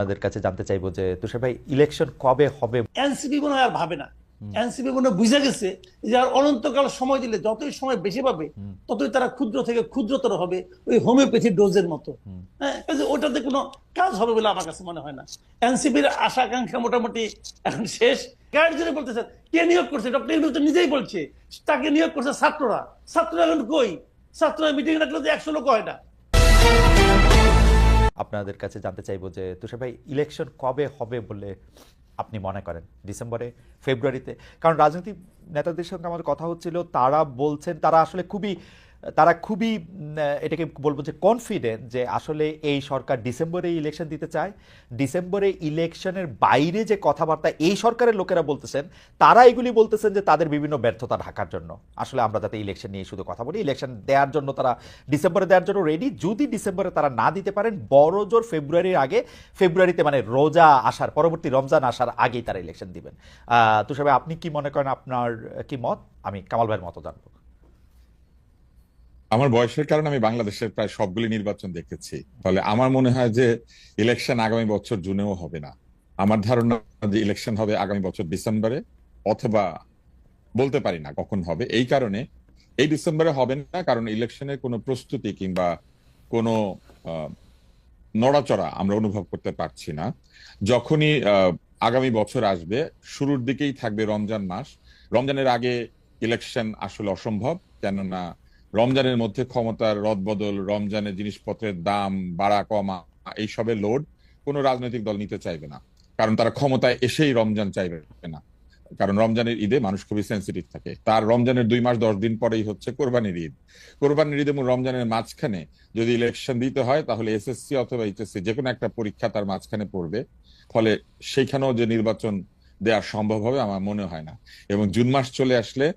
আপনাদের কাছে জানতে চাইব যে তুষার ভাই ইলেকশন কবে হবে? এনসিপি মনে আর ভাবে না। এনসিপি মনে বুঝে গেছে যে আর অনন্তকাল সময় দিলে যতই সময় বেশি পাবে ততই তারা ক্ষুদ্র থেকে ক্ষুদ্রতর হবে ওই হোমিওপ্যাথি ডোজের মতো। হ্যাঁ ওটাতে কোনো কাজ হবে বলে আমার কাছে মনে হয় না। এনসিপির আশা আকাঙ্ক্ষা মোটামুটি এখন শেষ। গার্জেনে বলতেছে কে নিয়োগ করছে? ডক্টর ইউনুস তো নিজেই বলছে। তাকে নিয়োগ করছে ছাত্ররা। ছাত্ররা এখন কই? ছাত্ররা মিটিং রাখলে তো একশো লোক হয় না। আপনাদের কাছে জানতে চাইব যে তুষার ভাই ইলেকশন কবে হবে বলে আপনি মনে করেন? ডিসেম্বরে? ফেব্রুয়ারিতে? কারণ রাজনৈতিক নেতাদের সঙ্গে আমার কথা হচ্ছিল, তারা বলছেন, তারা আসলে খুবই তারা খুবই এটাকে বলব যে কনফিডেন্ট যে আসলে এই সরকার ডিসেম্বরে ইলেকশন দিতে চায়। ডিসেম্বরে ইলেকশনের বাইরে যে কথাবার্তা এই সরকারের লোকেরা বলতেছেন, তারা এগুলি বলতেছেন যে তাদের বিভিন্ন ব্যর্থতা ঢাকার জন্য। আসলে আমরা যাতে ইলেকশন নিয়ে শুধু কথা বলি ইলেকশন দেওয়ার জন্য তারা, ডিসেম্বরে দেওয়ার জন্য রেডি যদি ডিসেম্বরে তারা না দিতে পারেন, বড় জোর ফেব্রুয়ারির আগে, ফেব্রুয়ারিতে মানে রোজা আসার, পরবর্তী রমজান আসার আগেই তারা ইলেকশন দিবেন। তুষার ভাই, আপনি কি মনে করেন আপনার কি মত? আমি কামাল ভাইয়ের মতো জানব। আমার বয়সের কারণে আমি বাংলাদেশের প্রায় সবগুলি নির্বাচন দেখেছি। তাহলে আমার মনে হয় যে ইলেকশন আগামী বছর জুনেও হবে না। আমার ধারণা যে ইলেকশন হবে আগামী বছর ডিসেম্বরে অথবা বলতে পারি না কখন হবে। এই কারণে এই ডিসেম্বরে হবে না, কারণ ইলেকশনের কোনো প্রস্তুতি কিংবা কোনো নড়াচড়া আমরা অনুভব করতে পারছি না। যখনই আগামী বছর আসবে, শুরুর দিকেই থাকবে রমজান মাস। রমজানের আগে ইলেকশন আসলে অসম্ভব, কেননা রমজানের মধ্যে ক্ষমতার রদবদল, রমজানের জিনিসপত্রের দাম, বাড়া, কমা এইসবের লোড কোনো রাজনৈতিক দল নিতে চাইবে না। কারণ তারা ক্ষমতায় এসেই রমজান চাইবে না। কারণ রমজানের ঈদে মানুষ খুবই সেন্সিটিভ থাকে। তার রমজানের দুই মাস দশ দিন পরেই হচ্ছে কোরবানির ঈদ। কোরবানির ঈদ এবং রমজানের মাঝখানে যদি ইলেকশন দিতে হয়, তাহলে এসএসসি অথবা এইচএসসি যে কোনো একটা পরীক্ষা তার মাঝখানে পড়বে। ফলে সেইখানেও যে নির্বাচন দেওয়া সম্ভব হবে, আমার মনে হয় না। এবং জুন মাস চলে আসলে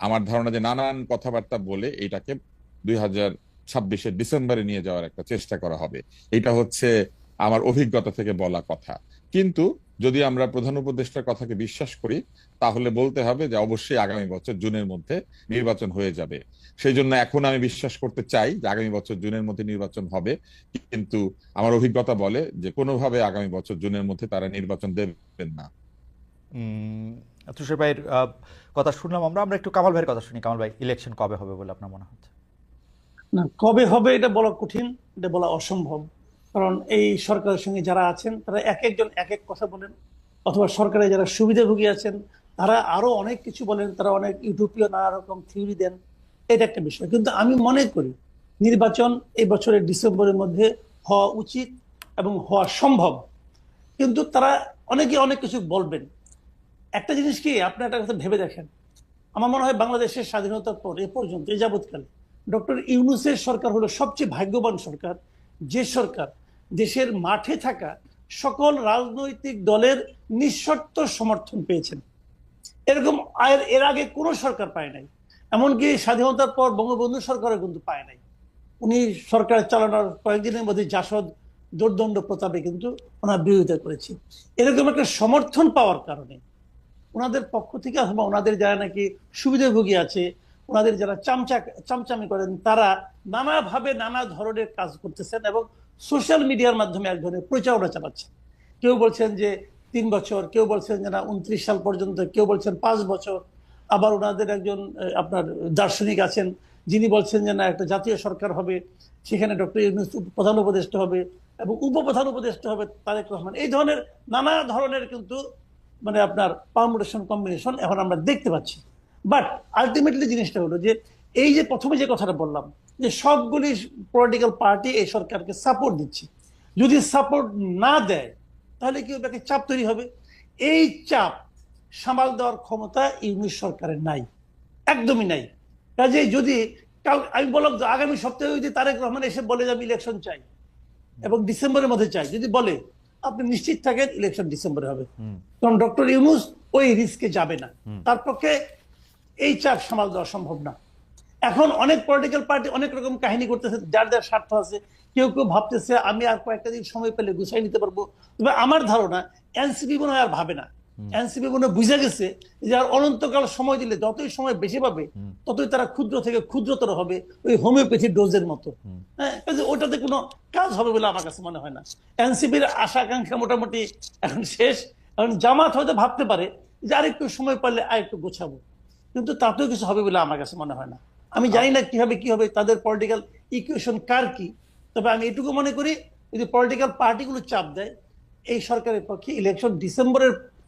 আমার ধারণা যে নানান কথাবার্তা বলে এটাকে দুই হাজার ছাব্বিশের ডিসেম্বরে নিয়ে যাওয়ার একটা চেষ্টা করা হবে। এটা হচ্ছে আমার অভিজ্ঞতা থেকে বলা কথা। কিন্তু যদি আমরা প্রধান উপদেষ্টার কথাকে বিশ্বাস করি, তাহলে বলতে হবে যে অবশ্যই আগামী বছর জুনের মধ্যে নির্বাচন হয়ে যাবে। সেই জন্য এখন আমি বিশ্বাস করতে চাই যে আগামী বছর জুনের মধ্যে নির্বাচন হবে। কিন্তু আমার অভিজ্ঞতা বলে যে কোনোভাবে আগামী বছর জুনের মধ্যে তারা নির্বাচন দেবেন না। তুষার ভাইয়ের কথা শুনলাম আমরা আমরা একটু কামাল ভাইয়ের কথা শুনি। কামাল ভাই ইলেকশন কবে হবে বলে আপনার মনে হচ্ছে? না, কবে হবে এটা বলা কঠিন, এটা বলা অসম্ভব। কারণ এই সরকারের সঙ্গে যারা আছেন, তারা এক একজন এক এক কথা বলেন। অথবা সরকারে যারা সুবিধাভোগী আছেন, তারা আরও অনেক কিছু বলেন, তারা অনেক ইউটোপীয় নানা রকম থিওরি দেন। এটা একটা বিষয়। কিন্তু আমি মনে করি, নির্বাচন এই বছরের ডিসেম্বরের মধ্যে হওয়া উচিত এবং হওয়া সম্ভব। কিন্তু তারা অনেকে অনেক কিছু বলবেন। একটা জিনিস কি আপনি একটা কথা ভেবে দেখেন। আমার মনে হয় বাংলাদেশের স্বাধীনতার পর, এ পর্যন্ত এই যাবৎকালে ডক্টর ইউনুসের সরকার হলো সবচেয়ে ভাগ্যবান সরকার। যে সরকার দেশের মাঠে থাকা সকল রাজনৈতিক দলের নিঃশর্ত সমর্থন পেয়েছেন। এরকম আয়ের এর আগে কোনো সরকার পায় নাই। এমনকি স্বাধীনতার পর বঙ্গবন্ধু সরকারও কিন্তু পায় নাই। উনি সরকার চালানোর কয়েকদিনের মধ্যে জাসদ দুর্দণ্ড প্রতাপে কিন্তু ওনার বিরোধিতা করেছে। এরকম একটা সমর্থন পাওয়ার কারণে ওনাদের পক্ষ থেকে অথবা ওনাদের যারা নাকি সুবিধাভোগী আছে, ওনাদের যারা চামচা, চামচামি করেন, তারা নানাভাবে নানা ধরনের কাজ করতেছেন এবং সোশ্যাল মিডিয়ার মাধ্যমে এক ধরনের প্রচারণা চালাচ্ছেন। কেউ বলছেন যে তিন বছর, কেউ বলছেন যে না, উনত্রিশ সাল পর্যন্ত, কেউ বলছেন পাঁচ বছর। আবার ওনাদের একজন আপনার দার্শনিক আছেন, যিনি বলছেন যে না, একটা জাতীয় সরকার হবে, সেখানে ডক্টর ইউনুস প্রধান উপদেষ্টা হবে এবং উপপ্রধান উপদেষ্টা হবে তারেক রহমান। এই ধরনের নানা ধরনের কিন্তু মানে আপনার পারমুটেশন কম্বিনেশন এখন আমরা দেখতে পাচ্ছি। বাট আলটিমেটলি জিনিসটা হলো যে, এই যে প্রথমে যে কথাটা বললাম, যে সবগুলি পলিটিক্যাল পার্টি এই সরকারকে সাপোর্ট দিচ্ছে। যদি সাপোর্ট না দেয়, তাহলে কি একটা চাপ তৈরি হবে। এই চাপ সামাল দেওয়ার ক্ষমতা ইউনিশ সরকারের নাই। একদমই নাই। কাজে যদি আমি বললাম আগামী সপ্তাহে যদি তারেক রহমান এসে বলে যে আমি ইলেকশন চাই এবং ডিসেম্বরের মধ্যে চাই। যদি বলে আপনি নিশ্চিত থাকেন ইলেকশন ডিসেম্বরে হবে। কারণ ডক্টর ইউনুস ওই রিস্কে যাবে না। তার পক্ষে এই চাপ সামাল দেওয়া সম্ভব না। এখন অনেক পলিটিক্যাল পার্টি অনেক রকম কাহিনী করতেছে যার যার স্বার্থ আছে। কেউ কেউ ভাবতেছে আমি আর কয়েকটা দিন সময় পেলে গুছাই নিতে পারব। তবে আমার ধারণা এনসিপি মনে হয় আর ভাবে না। এনসিপি মনে বুঝে গেছে যে আর অনন্তকাল সময় দিলে যতই সময় বেশি পাবে ততই তারা ক্ষুদ্র থেকে ক্ষুদ্রতর হবে ওই হোমিওপ্যাথি ডোজের মতো। হ্যাঁ ওটাতে কোনো কাজ হবে বলে আমার কাছে মনে হয় না। এনসিপির আশা আকাঙ্ক্ষা মোটামুটি এখন শেষ। এখন জামাত হয়তো ভাবতে পারে যে আরেকটু সময় পারলে আর একটু গোছাবো। কিন্তু তাতেও কিছু হবে বলে আমার কাছে মনে হয় না। আমি জানি না কীভাবে কি হবে তাদের পলিটিক্যাল ইকুয়েশন কার কি? তবে আমি এটুকু মনে করি যদি পলিটিক্যাল পার্টিগুলো চাপ দেয় এই সরকারের পক্ষে ইলেকশন ডিসেম্বরের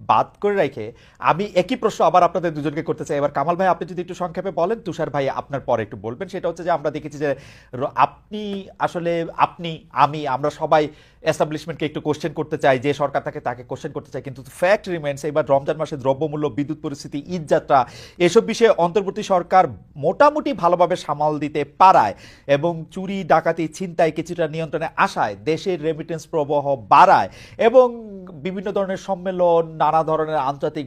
বাদ করে রেখে আমি একই প্রশ্ন আবার আপনাদের দুজনকে করতে চাই। এবার কামাল ভাই, আপনি যদি একটু সংক্ষেপে বলেন, তুষার ভাই আপনার পরে একটু বলবেন। সেটা হচ্ছে যে আমরা দেখেছি যে আপনি আসলে, আপনি, আমি, আমরা সবাই এস্টাবলিশমেন্টকে একটু কোশ্চেন করতে চাই যে সরকার থাকে তাকে কোশ্চেন করতে চাই কিন্তু ফ্যাক্ট রিমেন্স এবার রমজান মাসে দ্রব্যমূল্য, বিদ্যুৎ পরিস্থিতি, ঈদ যাত্রা, এসব বিষয়ে অন্তর্বর্তী সরকার মোটামুটি ভালোভাবে সামাল দিতে পারায় এবং চুরি, ডাকাতি, ছিনতাই কিছুটা নিয়ন্ত্রণে আসায় দেশের রেমিটেন্স প্রবাহ বাড়ায় এবং বিভিন্ন ধরনের সম্মেলন, নানা ধরনের আন্তর্জাতিক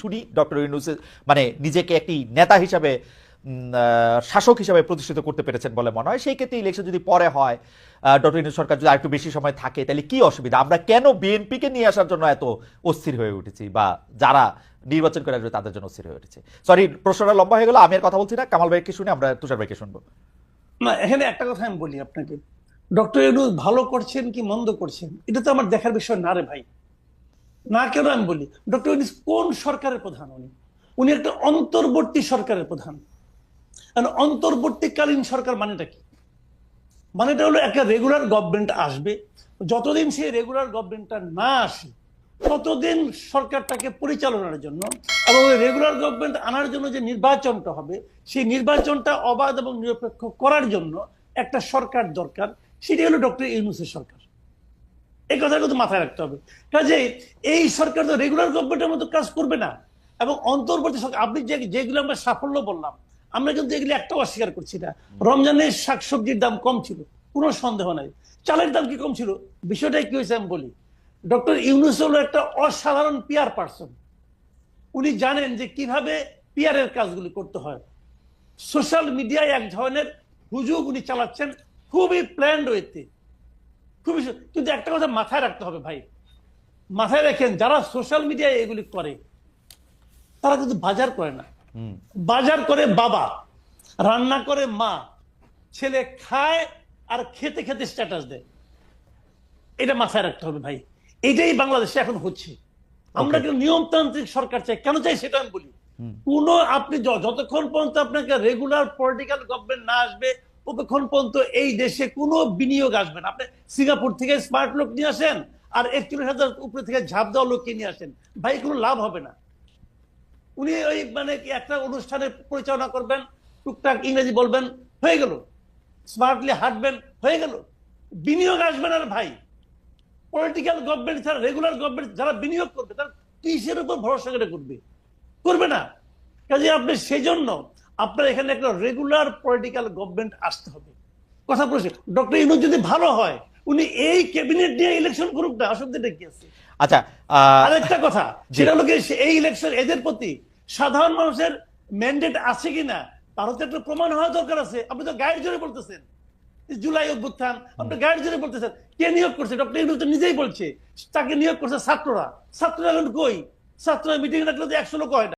শুনি ডক্টর ইউনুসের মানে নিজেকে একটি নেতা হিসাবে শাসক হিসাবে প্রতিষ্ঠিত করতে পেরেছেন বলে মনে হয়। সেই ক্ষেত্রে ইলেকশন যদি পরে হয় ডক্টর ইউনুস সরকার যদি আরেকটু বেশি সময় থাকে, তাহলে কি অসুবিধা? আমরা কেন বিএনপিকে নিয়ে আসার জন্য এত অস্থির হয়ে উঠেছি? বা যারা নির্বাচন করে আসবে, তাদের জন্য অস্থির হয়ে উঠেছে। সরি প্রশ্নটা লম্বা হয়ে গেল, আমি আর কথা বলছি না। কামাল ভাইকে শুনে, আমরা তুষার ভাইকে শুনব। না, এখানে একটা কথা আমি বলি আপনাকে। ডক্টর ইউনুস ভালো করছেন কি মন্দ করছেন? এটা তো আমার দেখার বিষয় না রে ভাই। না কেন আমি বলি? ডক্টর ইউনুস কোন সরকারের প্রধান উনি? উনি একটা অন্তর্বর্তী সরকারের প্রধান। অন্তর্বর্তীকালীন সরকার মানেটা কি? মানেটা হলো একটা রেগুলার গভর্নমেন্ট আসবে, যতদিন সেই রেগুলার গভর্নমেন্টটা না আসে, ততদিন সরকারটাকে পরিচালনার জন্য এবং রেগুলার গভর্নমেন্ট আনার জন্য যে নির্বাচনটা হবে, সেই নির্বাচনটা অবাধ এবং নিরপেক্ষ করার জন্য একটা সরকার দরকার সেটি হলো ডক্টর ইউনুসের সরকার। এই কথা কিন্তু মাথায় রাখতে হবে। কাজে এই সরকার তো রেগুলার গভর্নমেন্টের মতো কাজ করবে না। এবং অন্তর্বর্তী সরকার, আপনি যে, যেগুলো আমরা সাফল্য বললাম, আমরা কিন্তু এগুলি একটাও অস্বীকার করছি না। রমজানের শাকসবজির দাম কম ছিল, কোনো সন্দেহ নাই। চালের দাম কি কম ছিল? বিষয়টা কি হয়েছে আমি বলি। ডক্টর ইউনুস হলো একটা অসাধারণ পিয়ার পার্সন উনি জানেন যে কীভাবে পিয়ারের কাজগুলি করতে হয়। সোশ্যাল মিডিয়ায় এক ধরনের হুজুগ উনি চালাচ্ছেন, খুবই প্ল্যান্ড ওয়েতে খুবই কিন্তু একটা কথা মাথায় রাখতে হবে ভাই। মাথায় রাখেন যারা সোশ্যাল মিডিয়ায় এগুলি করে তারা কিন্তু বাজার করে না। বাজার করে বাবা রান্না করে মা ছেলে খায় আর খেতে খেতে স্ট্যাটাস দেয়। এটা মাথায় রাখতে হবে ভাই। এটাই বাংলাদেশে এখন হচ্ছে। আমরা. কিন্তু নিয়মতান্ত্রিক সরকার চাই। কেন চাই সেটা আমি বলি। কোন আপনি যতক্ষণ পর্যন্ত আপনাকে রেগুলার পলিটিক্যাল গভর্নমেন্ট না আসবে ততক্ষণ পর্যন্ত এই দেশে কোনো বিনিয়োগ আসবে না? আপনি সিঙ্গাপুর থেকে স্মার্ট লোক নিয়ে আসেন আর একচল্লিশ হাজার উপরে থেকে ঝাঁপ দেওয়া লোককে নিয়ে আসেন? ভাই, কোনো লাভ হবে না। উনি ওই মানে একটা অনুষ্ঠানে পরিচালনা করবেন, টুকটাক ইংরেজি বলবেন, হয়ে গেল। স্মার্টলি হাঁটবেন, হয়ে গেল। বিনিয়োগ আসবে না ভাই। পলিটিক্যাল গভর্নমেন্ট ছাড়া রেগুলার গভর্নমেন্ট যারা বিনিয়োগ করবে, তারা কিসের উপর ভরসা করে করবে? করবে না। কাজে আপনি সেই জন্য আপনার এখানে একটা রেগুলার পলিটিক্যাল গভর্নমেন্ট আসতে হবে। কথা বলছি ডক্টর ইনু যদি ভালো হয় উনি এই ক্যাবিনেট নিয়ে ইলেকশন করুক না অসুবিধাটা কি আছে? আচ্ছা আরেকটা কথা। সেটা হলো এই ইলেকশন এদের প্রতি সাধারণ মানুষের ম্যান্ডেট আছে কিনা তারও তো একটা প্রমাণ হওয়া দরকার আছে। আপনি তো গাইড জোরে বলতেছেন। জুলাই অভ্যুত্থান আপনি গাইড জোরে বলতেছেন। কে নিয়োগ করছে? ডক্টর ইউনুস তো নিজেই বলছে তাকে নিয়োগ করছে ছাত্ররা। ছাত্ররা এখন কই? ছাত্ররা মিটিং রাখলে তো একশো লোক হয় না।